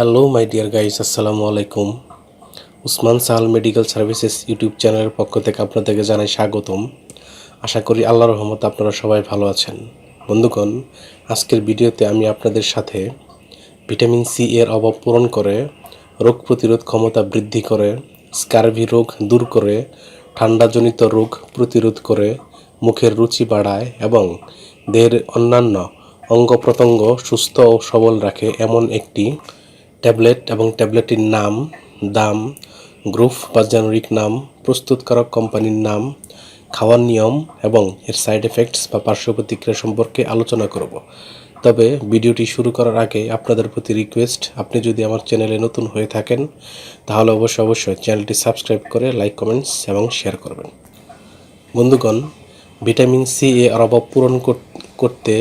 Hello my dear guys আসসালামু আলাইকুম Usman Sahal medical services YouTube চ্যানেলের পক্ষ থেকে আপনাদেরকে জানাই স্বাগতম। আশা করি আল্লাহর রহমতে আপনারা সবাই ভালো আছেন। বন্ধুগণ, আজকের ভিডিওতে আমি আপনাদের সাথে ভিটামিন সি এর অভাব পূরণ করে, রোগ প্রতিরোধ ক্ষমতা বৃদ্ধি করে, স্কারভি রোগ দূর করে, ঠান্ডাজনিত রোগ প্রতিরোধ করে, মুখের রুচি বাড়ায় এবং দেহের অন্যান্য অঙ্গ প্রত্যঙ্গ সুস্থ ও সবল রাখে এমন একটি ট্যাবলেট এবং ট্যাবলেটটির নাম, দাম, গ্রুপ বা জেনারিক নাম, প্রস্তুতকারক কোম্পানির নাম, খাওয়ার নিয়ম এবং এর সাইড এফেক্টস বা পার্শ্ব প্রতিক্রিয়া সম্পর্কে আলোচনা করব। তবে ভিডিওটি শুরু করার আগে আপনাদের প্রতি রিকোয়েস্ট আপনি যদি আমার চ্যানেলে নতুন হয়ে থাকেন, তাহলে অবশ্যই অবশ্যই চ্যানেলটি সাবস্ক্রাইব করে লাইক কমেন্টস এবং শেয়ার করবেন। বন্ধুগণ, ভিটামিন সি এর অভাব পূরণ করতে,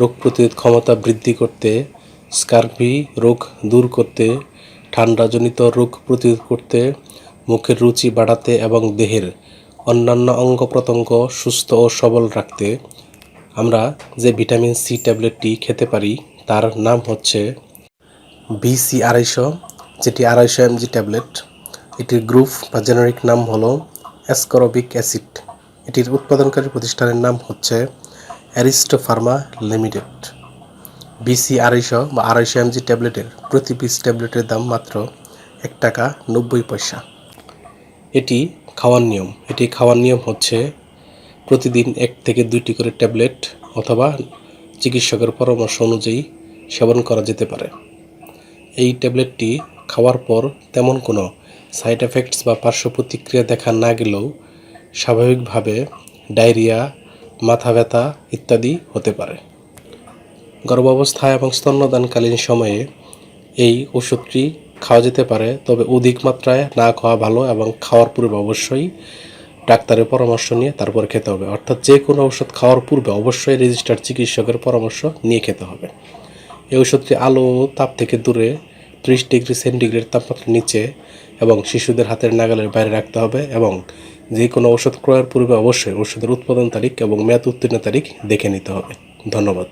রোগ প্রতিরোধ ক্ষমতা বৃদ্ধি করতে স্কার্ভি রোগ দূর করতে, ঠান্ডাজনিত রোগ প্রতিরোধ করতে, মুখের রুচি বাড়াতে এবং দেহের অন্যান্য অঙ্গ প্রত্যঙ্গ সুস্থ ও সবল রাখতে, আমরা যে ভিটামিন সি ট্যাবলেটটি খেতে পারি, তার নাম হচ্ছে বিসি আড়াইশো, যেটি আড়াইশো এমজি ট্যাবলেট। এটির গ্রুপ বা জেনারিক নাম হলো অ্যাসকরবিক অ্যাসিড। এটির উৎপাদনকারী প্রতিষ্ঠানের নাম হচ্ছে অ্যারিস্টো ফার্মা লিমিটেড। বিসি আড়াইশো বা আড়াইশো এমজি ট্যাবলেটের, প্রতি পিস ট্যাবলেটের দাম মাত্র এক টাকা নব্বই পয়সা। এটি খাওয়ার নিয়ম। এটি খাওয়ার নিয়ম হচ্ছে প্রতিদিন এক থেকে দুইটি করে ট্যাবলেট অথবা চিকিৎসকের পরামর্শ অনুযায়ী সেবন করা যেতে পারে। এই ট্যাবলেটটি খাওয়ার পর তেমন কোনো সাইড এফেক্টস বা পার্শ্ব প্রতিক্রিয়া দেখা না গেলেও স্বাভাবিকভাবে ডায়রিয়া, মাথা ব্যথা ইত্যাদি হতে পারে। গর্ভাবস্থায় এবং স্তন্যদানকালীন সময়ে এই ওষুধটি খাওয়া যেতে পারে, তবে অধিক মাত্রায় না খাওয়া ভালো এবং খাওয়ার পূর্বে অবশ্যই ডাক্তারের পরামর্শ নিয়ে তারপর খেতে হবে। অর্থাৎ যে কোনো ওষুধ খাওয়ার পূর্বে অবশ্যই রেজিস্টার্ড চিকিৎসকের পরামর্শ নিয়ে খেতে হবে। এই ওষুধটি আলো তাপ থেকে দূরে ত্রিশ ডিগ্রি সেন্টিগ্রেড তাপমাত্রার নিচে এবং শিশুদের হাতের নাগালের বাইরে রাখতে হবে এবং যে কোনো ওষুধ ক্রয়ের পূর্বে অবশ্যই ওষুধের উৎপাদন তারিখ এবং মেয়াদ উত্তীর্ণ তারিখ দেখে নিতে হবে। ধন্যবাদ।